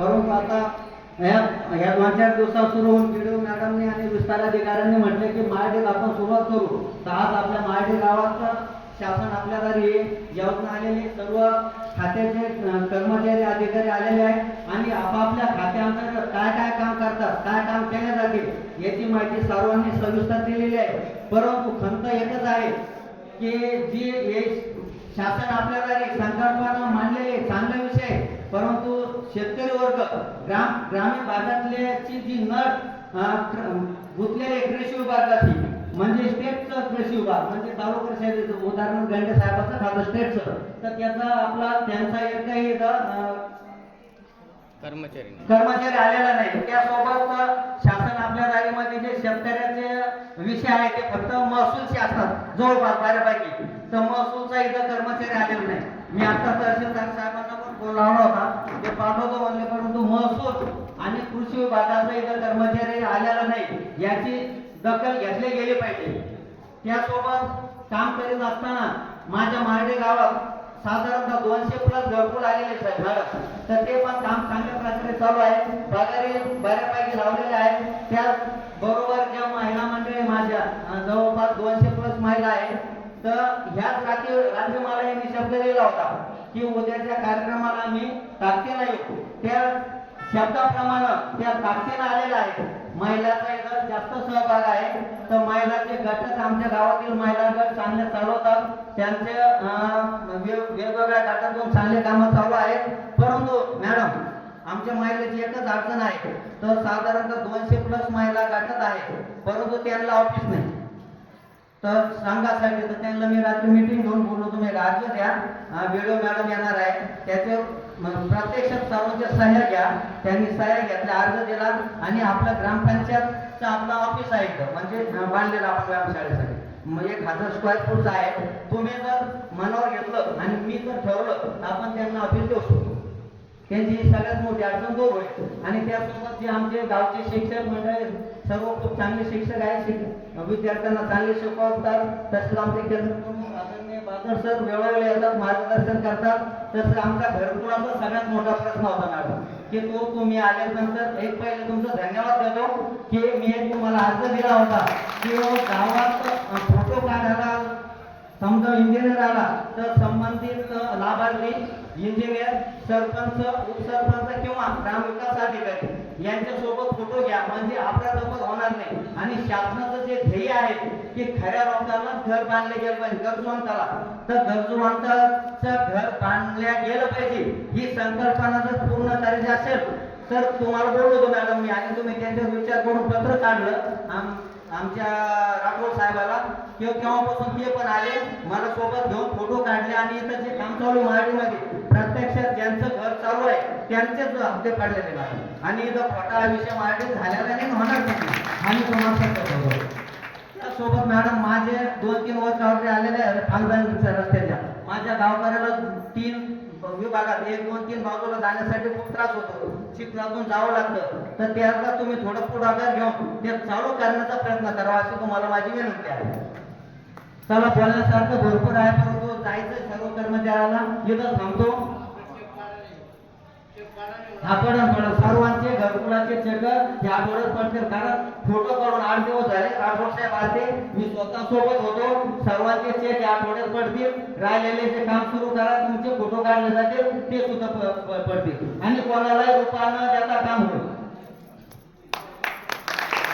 परंतु आता ह्या ह्या दोन चार दिवसात सुरू होऊन व्हिडिओ मॅडमने आणि विस्तार अधिकाऱ्यांनी म्हटले की महाडेल आपण सुरुवात करू. तर आज आपल्या महाडे गावात शासन आपल्या घरी जेवण आलेले सर्व खात्याचे कर्मचारी अधिकारी आलेले आहेत. आणि आपापल्या खात्याअंतर्गत काय काय काम करतात काय काम केले जाते याची माहिती सर्वांनी सविस्तर दिलेली आहे. परंतु खंत एकच आहे की जी हे शासन आपल्याला एक संकल्पना मांडलेले आहे, चांगला विषय परंतु शेतकरी वर्ग ग्राम ग्रामीण भागातल्याची जी नट गुंतलेले कृषी विभागाची म्हणजे स्टेटचं कृषी विभाग म्हणजे तालुका शहरीचं उदाहरण गंडे साहेबाचं खातं स्टेटचं तर त्याचा आपला त्यांचा इथं, अं, कर्मचारी. कर्मचारी आलेला नाही त्यासोबत शासन आपल्या दारीमध्ये जे शेतकऱ्याचे विषय आहे ते फक्त महसूलचे असतात जवळपास बऱ्यापैकी. तर महसूलचा इथं कर्मचारी आलेला नाही. मी आता तहसीलदार साहेबांना पण फोन लावला होता. ते पाठवतो म्हणले परंतु महसूल आणि कृषी विभागाचा इथं कर्मचारी आलेला नाही. याची दखल घेतली गेली पाहिजे. त्यासोबत काम करीत असताना माझ्या मार्डे गावात साधारणतः दोनशे प्लस घरकुल आलेले आहेत मॅडम तर ते पण काम चांगल्या प्रकारे चालू आहे. पगारी बऱ्यापैकी लावलेले आहेत. त्याच बरोबर ज्या महिला मंडळी माझ्या जवळपास दोनशे प्लस महिला आहेत तर ह्याच रात्री रात्री मला हे निशब्द दिला होता की उद्याच्या कार्यक्रमाला मी ताकदीला येतो. त्या शब्दाप्रमाणे त्या ताकदीनं आलेला आहे. महिलाचा इथं जास्त सहभाग आहे. तर महिलाचे गटच आमच्या गावातील महिला गट चांगले चालवतात. त्यांचे वेगवेगळ्या गटातून चांगले कामं चालू आहेत. परंतु मॅडम आमच्या महिलेची एकच अडचण आहे. तर साधारणतः दोनशे प्लस महिला गटात आहे परंतु त्यांना ऑफिस नाही. तर सांगासाठी तर त्यांना मी रात्री मीटिंग घेऊन बोललो. तुम्ही एक अर्ज द्या. व्हिडिओ मॅडम येणार आहे. त्याचे म्हणजे प्रत्यक्षात सर्वांच्या सह्या घ्या त्यांनी सह्या घेतल्या अर्ज दिला आणि आपला ग्रामपंचायतचं आपलं ऑफिस आहे इथं. म्हणजे बांधलेला बांधलेलं आपण व्यायामशाळेसाठी मग एक हजार स्क्वेअर फूटचा आहे. तुम्ही जर मनावर घेतलं आणि मी जर ठरवलं तर आपण त्यांना ऑफिस देऊ शकतो त्यांची ही सगळ्यात मोठी अडचण दूर होईल. आणि त्यासोबत जे आमचे गावचे शिक्षक मंडळ सर्व खूप चांगले शिक्षक आहेत. शिक विद्यार्थ्यांना चांगले शिकवतात. तसेच आमचे केंद्र प्रमुख आदरणीय बादल सर वेळोवेळी येतात मार्गदर्शन करतात. तसं आमचा घरकुलाचा सगळ्यात मोठा प्रश्न होता मॅडम. की तो तुम्ही आल्यानंतर एक पहिले तुमचं धन्यवाद देतो की मी एक तुम्हाला अर्ज दिला होता की हो, गावात फोटो काढायला समजा इंजिनियर आला तर संबंधित लाभार्थी इंजिनियर सरपंच उपसरपंच किंवा ग्रामविकास अधिकारी यांच्यासोबत फोटो घ्या. म्हणजे आपल्या होणार नाही. आणि शासनाचं जे ध्येय आहे की खऱ्या लोकांना घर बांधले गेलं पाहिजे गरजवंताला तर गरजवंताचं घर बांधल्या गेलं पाहिजे. ही संकल्पना जर पूर्ण करायची असेल तर तुम्हाला बोललो होतो मॅडम मी आणि तुम्ही त्यांच्यावर विचार करून पत्र काढलं. आम- आमच्या राठोड साहेबाला किंवा केव्हापासून ते पण आले मला सोबत घेऊन फोटो काढले आणि इथं जे काम चालू आहे मराठीमध्ये प्रत्यक्षात ज्यांचं घर चालू आहे त्यांचेच हप्ते काढलेले नाही आणि इथं खोटा विषय मराठीत झालेला नाही होणार नाही आणि तुम्हाला सांगतो त्यासोबत मॅडम माझे दोन तीन वर्ष ऑर्डर आलेले आहे रस्त्याच्या. माझ्या गावकऱ्याला तीन विभागात एक दोन तीन बाजूला जाण्यासाठी खूप त्रास होतो. चिखलातून जावं लागतं. तर त्याला तुम्ही थोडं पुढाकार घेऊन ते चालू करण्याचा प्रयत्न करावा अशी तुम्हाला माझी विनंती आहे. चला बोलण्यासारखं भरपूर आहे परंतु जायचं सर्व कर्मचाऱ्याला. इथं थांबतो. आपण आपण सर्वांचे घरकुलाचे चेक आठवड्यात पडतील. कारण फोटो काढून आठ दिवस झाले. राठोड साहेब आले मी स्वतः सोबत होतो. सर्वांचे चेक या आठवड्यात पडतील. राहिलेले जे काम सुरू करा तुमचे फोटो काढले जातील ते सुद्धा पडतील. आणि कोणालाही रुपया न देता काम होईल.